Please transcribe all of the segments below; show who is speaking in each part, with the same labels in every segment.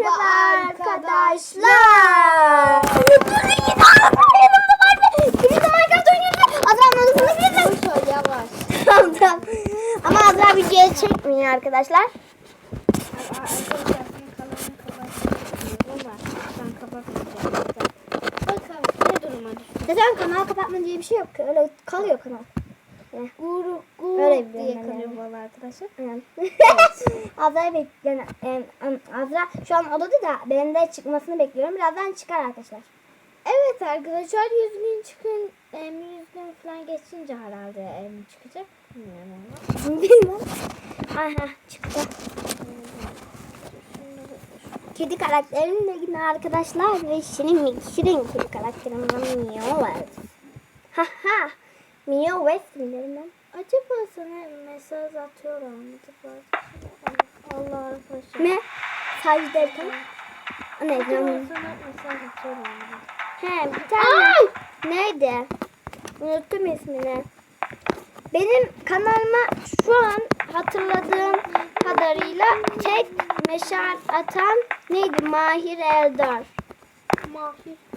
Speaker 1: Merhaba arkadaşlar. Kimse Minecraft oynuyordu. Azra'nın odasına girdim.
Speaker 2: Yavaş ol yavaş.
Speaker 1: Tamam tamam. Ama Azra çekmiyor arkadaşlar.
Speaker 2: Arkadaşlar ben kapatmayacağım. Bakalım ne duruma düştü.
Speaker 1: Zaten kanal kapatma diye bir şey yok. Öyle kalıyor kanal.
Speaker 2: Guru
Speaker 1: Öyle
Speaker 2: guru
Speaker 1: biliyorum
Speaker 2: diye kalıyor
Speaker 1: yani.
Speaker 2: valla arkadaşlar.
Speaker 1: Bekleyen em, em, Azra şu an odada da benim de çıkmasını bekliyorum. Birazdan çıkar arkadaşlar.
Speaker 2: Evet arkadaşlar 100 gün çıkın, em, 100 gün falan geçince herhalde çıkacak. Bilmiyorum.
Speaker 1: Bilmem. Aha çıktı. Kedi karakterimle yine arkadaşlar ve şirin şirin kedi karakterim West. Ha ha. Mio West mi ben?
Speaker 2: Acaba sana mesaj atıyorlar mı? Allah arkadaşlar.
Speaker 1: Ne? Sadece derken? Ne?
Speaker 2: Acaba sana mesaj atıyorlar mı?
Speaker 1: He bir tane. Neydi? Unuttum ismini. Benim kanalıma şu an hatırladığım kadarıyla tek meşal atan neydi? Mahir Eldar.
Speaker 2: Mahir.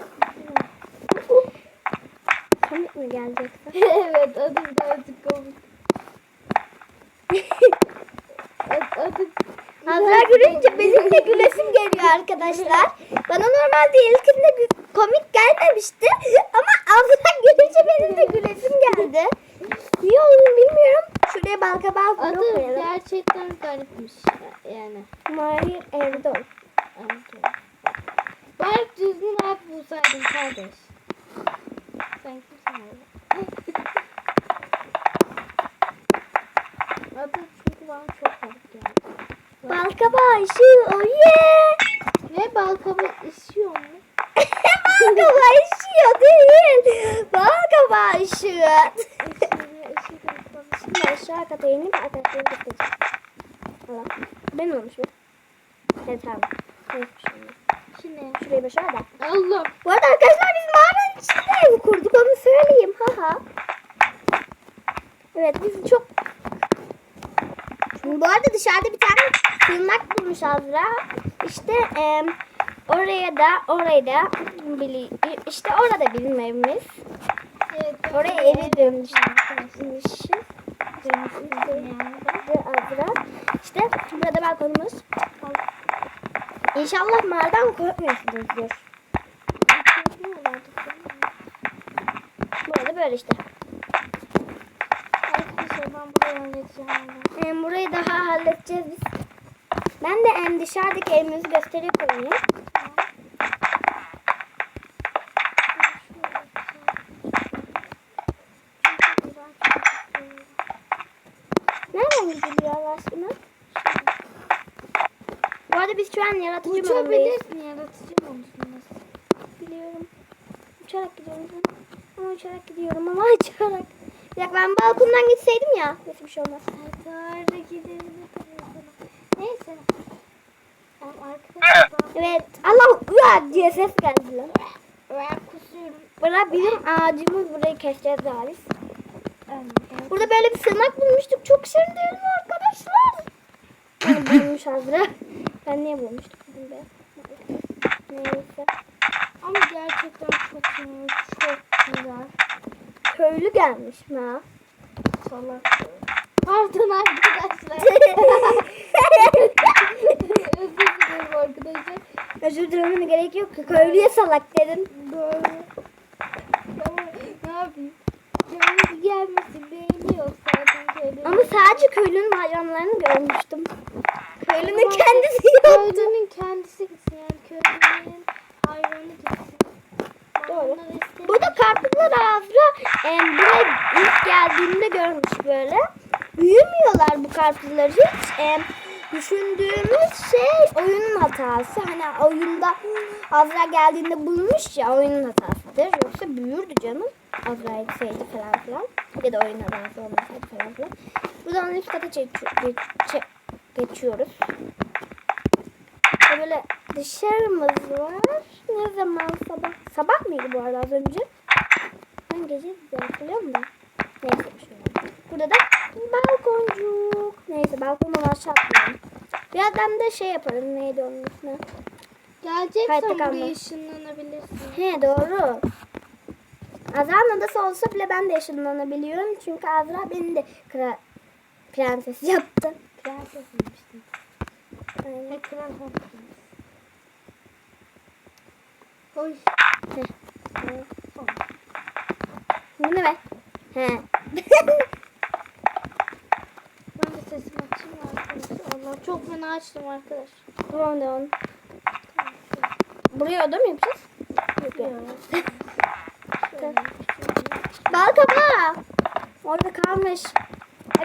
Speaker 1: Komik mi gelecekse?
Speaker 2: evet adı birazcık komik. Ad- Adı
Speaker 1: Azra görünce benim de gülesim geliyor arkadaşlar. Bana normalde ilkinde komik gelmemişti. Ama Azra görünce benim de gülesim geldi. Niye olduğunu bilmiyorum. Şuraya balkabağı
Speaker 2: adı
Speaker 1: koyalım.
Speaker 2: gerçekten garipmiş yani.
Speaker 1: Mahir Eldar.
Speaker 2: Evet. Bari düzgün ad bulsaydın kardeş. Sen kimsin öyle? Adı çünkü bana çok garip geldi.
Speaker 1: Balkabağı ışığı. Oh yeah.
Speaker 2: Ve balkabı işiyor mu?
Speaker 1: Balkabağı ışıyor değil.
Speaker 2: Işıyor, ışıyor.
Speaker 1: Şimdi aşağı kata inip getireceğim. Allah. Ben olmuş bu. Evet tamam. Neyse şimdi.
Speaker 2: Şimdi.
Speaker 1: Şurayı başa da.
Speaker 2: Allah.
Speaker 1: Bu arada arkadaşlar biz mağaranın içinde ev kurduk onu söyleyeyim. Haha. Evet biz çok... Bu arada dışarıda bir tane sığınak bulmuş Azra. İşte em, oraya da oraya da işte orada bizim evimiz.
Speaker 2: Evet.
Speaker 1: Oraya evi dönmüşüz.
Speaker 2: Dönmüşüz
Speaker 1: Azra. İşte burada balkonumuz. İnşallah mağaradan korkmuyorsunuzdur. Burada böyle işte.
Speaker 2: Arkadaşlar ben halledeceğim.
Speaker 1: Em, burayı daha halledeceğiz biz. Ben de em, dışarıdaki evimizi gösterip koyayım. Nereden gidiliyor Allah aşkına? Bu arada biz şu an yaratıcı modundayız.
Speaker 2: Uçabilirsin yaratıcı olmuşsunuz.
Speaker 1: Biliyorum. Uçarak gidiyorum. Ama uçarak gidiyorum ama uçarak. Bir dakika ben balkondan gitseydim ya. Neyse bir şey olmaz.
Speaker 2: Hatta gidelim. Neyse.
Speaker 1: Evet. Allah ya diye ses geldi lan.
Speaker 2: kusuyorum.
Speaker 1: Bura bizim ağacımız. Burayı keseceğiz Halis.
Speaker 2: Evet.
Speaker 1: Burada böyle bir sığınak bulmuştuk. Çok şirin değil mi arkadaşlar? Bulmuş Azra. Ben niye bulmuştum bizim be? Neyse.
Speaker 2: Ama gerçekten çok iyi. Çok güzel.
Speaker 1: Köylü gelmiş mi ha?
Speaker 2: Salak. Pardon arkadaşlar. Özür dilerim arkadaşlar.
Speaker 1: Özür dilemene gerek yok ki. Köylüye salak dedin.
Speaker 2: Böyle. Ama ne yapayım? Canımız gelmesin beğeniyor zaten köyde.
Speaker 1: Ama sadece köylünün hayvanlarını görmüştüm. Köylünün kendisi yoktu.
Speaker 2: Köylünün kendisi gitsin yani köylünün hayvanı gitsin.
Speaker 1: Doğru. Burada karpuzlar Azra em, buraya ilk geldiğinde görmüş böyle. Büyümüyorlar bu karpuzlar hiç. Em, düşündüğümüz şey oyunun hatası. Hani oyunda Azra geldiğinde bulmuş ya oyunun hatasıdır. Yoksa büyürdü canım. Azra etseydi falan filan. Ya da oyun hatası olmasaydı falan filan. Buradan üst kata çek- geç- geçiyoruz. Böyle dışarımız var. Ne zaman sabah? Sabah mıydı bu arada az önce? Ben gece diye hatırlıyorum da. Neyse şöyle. Burada da balkoncuk. Neyse balkondan aşağı atlayalım. Birazdan da şey yaparım. Neydi onun ismi?
Speaker 2: Geleceksen
Speaker 1: Hayatta
Speaker 2: buraya
Speaker 1: kalma.
Speaker 2: ışınlanabilirsin.
Speaker 1: He doğru. Azra'nın adası olsa bile ben de ışınlanabiliyorum. Çünkü Azra beni de kral prenses yaptı.
Speaker 2: Prenses demiştim.
Speaker 1: Aynen.
Speaker 2: Ve kral olmuştum. Oy.
Speaker 1: Ne be? He.
Speaker 2: Ben de sesimi açayım arkadaşlar? Allah çok fena açtım arkadaş.
Speaker 1: Da onu. Buraya oda mı yapacağız? Bal kabağı. Orada kalmış.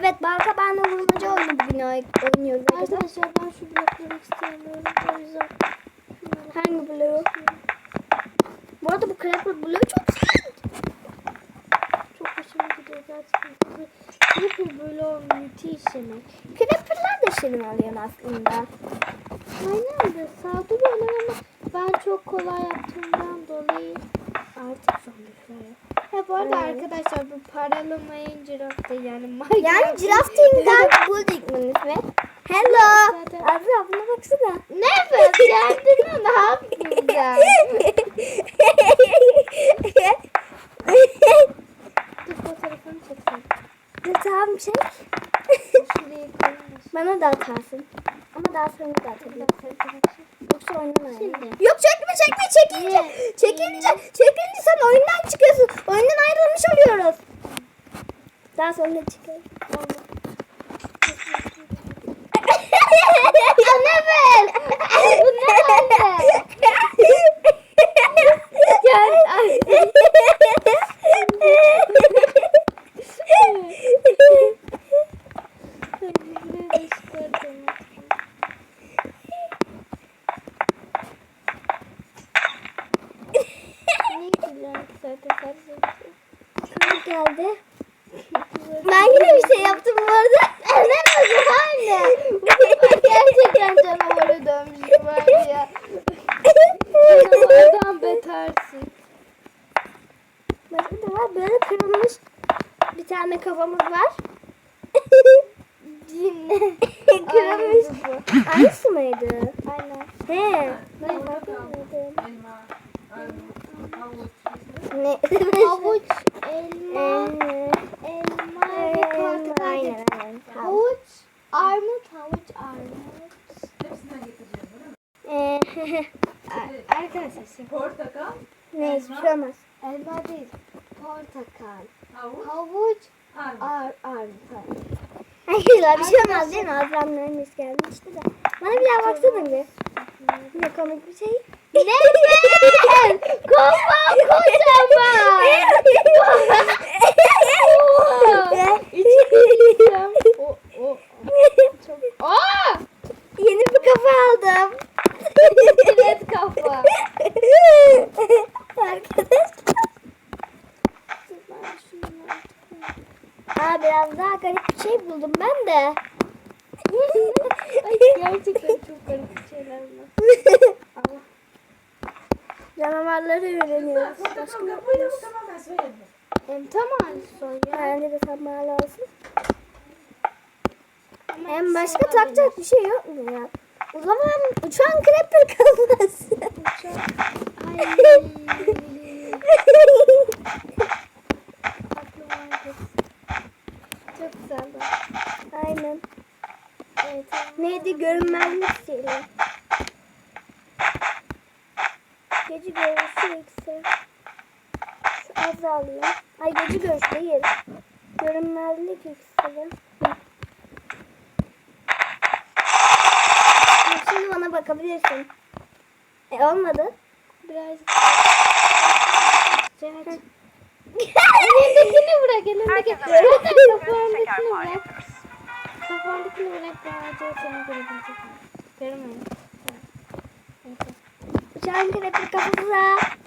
Speaker 1: Evet bal kabağının vurmaca oyunu bugün oy- oynuyoruz. arkadaşlar.
Speaker 2: Ben şu blokları istemiyorum. O yüzden
Speaker 1: Hangi bloğu? Bu arada bu creeper bloğu çok güzel.
Speaker 2: çok hoşuma gidiyor gerçekten. Böyle o müthiş yemek.
Speaker 1: Creeper'lar da şirin oluyor aslında.
Speaker 2: Aynen de saldırıyorlar ama ben çok kolay yaptığımdan dolayı artık zombiler. Ha bu arada
Speaker 1: Evet.
Speaker 2: arkadaşlar bu paralı mayın cirafta yani Minecraft.
Speaker 1: Yani Giraffe Team'den bulduk ismi. Hello. Azra buna baksana.
Speaker 2: Nefes kendine ne yaptın sen? Dur fotoğrafını çeksin.
Speaker 1: Dur tamam çek. Bana da atarsın. Ama daha sonra da atabilirim. Yoksa oynamayalım.
Speaker 2: Şimdi.
Speaker 1: Yok çekme çekme çekince.
Speaker 2: Niye?
Speaker 1: Çekince. Çekince sen oyundan çıkıyorsun. Oyundan ayrılmış oluyoruz. Daha sonra çıkıyoruz.
Speaker 2: Nefes! Bu ne anne? Gel ay. Nefes gördüm. Ne gülüyorsun zaten sadece.
Speaker 1: Kral geldi. Ben yine bir şey yaptım bu arada.
Speaker 2: Ne nasıl anne? Bu gerçekten canavara dönmüş var ya. Canavardan betersin.
Speaker 1: Başka da var. Böyle kırılmış bir tane kafamız var. kırılmış.
Speaker 2: Aynısı
Speaker 1: mıydı?
Speaker 2: Aynen.
Speaker 1: He.
Speaker 2: Ben.
Speaker 1: Ne?
Speaker 2: Havuç, elma,
Speaker 1: Ee,
Speaker 2: elma portakal.
Speaker 1: Aynen.
Speaker 2: Havuç, armut, havuç, armut.
Speaker 1: Ee,
Speaker 2: Ar- Arkadaşlar
Speaker 3: Portakal,
Speaker 1: ne hiçbir şey olmaz.
Speaker 2: elma değil, portakal,
Speaker 3: havuç,
Speaker 2: havuç. Ar armut.
Speaker 1: Hayır bir şey olmaz değil mi? Azra'nın annesi gelmişti de. Bana bir daha baksana bir. Ne komik bir şey.
Speaker 2: Nefes! Kafam kocaman! İçeceğim. O, o. Çok... Aa!
Speaker 1: Yeni bir kafa aldım.
Speaker 2: Jilet kafa.
Speaker 1: Arkadaşlar.
Speaker 2: Ben şunu
Speaker 1: Aa biraz daha garip bir şey buldum ben de.
Speaker 2: Ay gerçekten çok garip şeyler var. Allah.
Speaker 1: Canavarları öğreniyoruz.
Speaker 3: Tamam, tamam, buyurun, tamam ben söyledim.
Speaker 2: Hem tam aynısı o ya.
Speaker 1: Bence de sapmağı lazım.
Speaker 2: Ama
Speaker 1: Hem başka
Speaker 2: olabilir.
Speaker 1: takacak bir şey yok mu ya? O zaman uçan creeper kalmasın.
Speaker 2: Ay. Aklıma geldi. Çok güzeldi.
Speaker 1: Aynen.
Speaker 2: Evet.
Speaker 1: Neydi görünmezlik sihri. Gece görüşü eksi. Şu azı alayım. Ay gece görüş değil. Hı. Bak Şimdi bana bakabilirsin. E olmadı.
Speaker 2: Biraz. Cihaz. Elindekini bırak, elindeki. Kafandakini bırak. Kafandakini bırak, ben acaba seni görebilecek? Göremeyin.
Speaker 1: Uçan creeper kafamıza.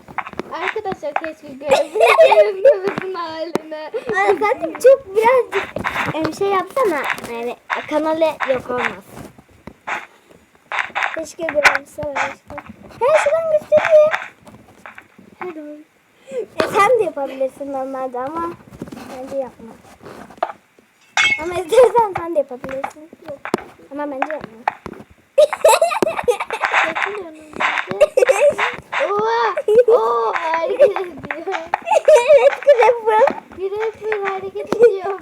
Speaker 2: Arkadaşlar keşke görebilseniz nefesin halini.
Speaker 1: Zaten çok birazcık e, şey yapsana. Yani kanalı yok olmaz. Keşke görebilseler işte. Her şuradan göstereyim. Hadi oğlum. E, sen de yapabilirsin normalde ama bence yapma. Ama istersen sen de yapabilirsin. Yok. Ama bence yapma.
Speaker 2: Oo hareket ediyor.
Speaker 1: evet Grapple. Grapple hareket ediyor.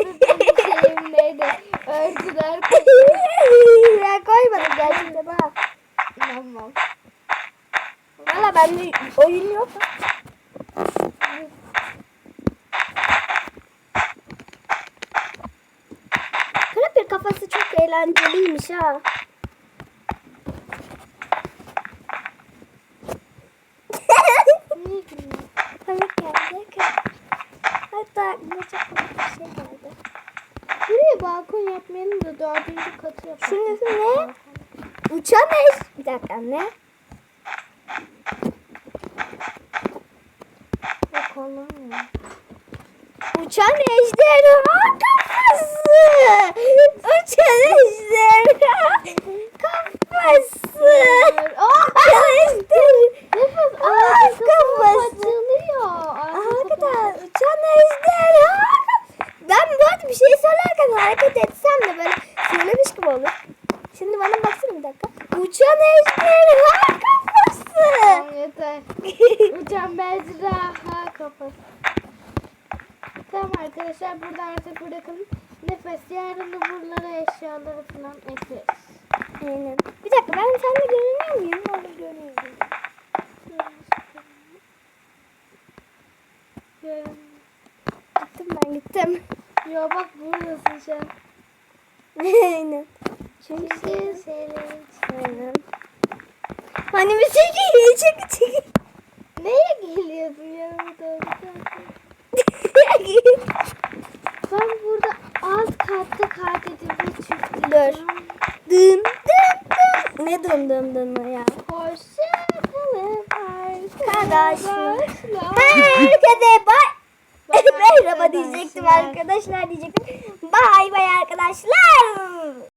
Speaker 1: Şeyimdeydi. Örtüler koyuyor. ben
Speaker 2: koymadım gerçekten
Speaker 1: ha. İnanmam. Valla bende oyun yok. Grapple kafası çok
Speaker 2: eğlenceliymiş ha. Balkon yapmayalım da dördüncü katı yapalım.
Speaker 1: İsmi ne? Eş... Bir dakika ne?
Speaker 2: Yok ya.
Speaker 1: Uçan ejderha kafası. Uçan ejderha kafası. Uçan ejderha
Speaker 2: kafası
Speaker 1: kafası.
Speaker 2: açılıyor. Ağzı
Speaker 1: Arkadaşlar uçan ejderha. Ben bu arada bir şey söylerken hareket etsem de böyle söylemiş gibi olur. Şimdi bana baksana bir dakika. Uçan ejderha kafası.
Speaker 2: Tamam yeter. Uçan mezraha kafası. Tamam arkadaşlar burada artık bırakalım. Nefes yarın da buralara eşyaları falan ekleriz.
Speaker 1: Aynen. Bir dakika ben seninle görünüyor muyum? Orada görünüyorum. Gittim ben gittim.
Speaker 2: Yo bak buradasın an.
Speaker 1: Aynen.
Speaker 2: Çünkü şeyleri
Speaker 1: Aynen. Hani bir çekil, çekil, çekil.
Speaker 2: Neye geliyorsun yanıma doğru? Ben burada alt katta kaydedildi çiftlik.
Speaker 1: Dur. Dın dın dın. Ne dın dın dın ya?
Speaker 2: Hoşça kalın
Speaker 1: Arkadaşlar. Herkese bay. Merhaba diyecektim arkadaşlar diyecektim. Bay bay arkadaşlar.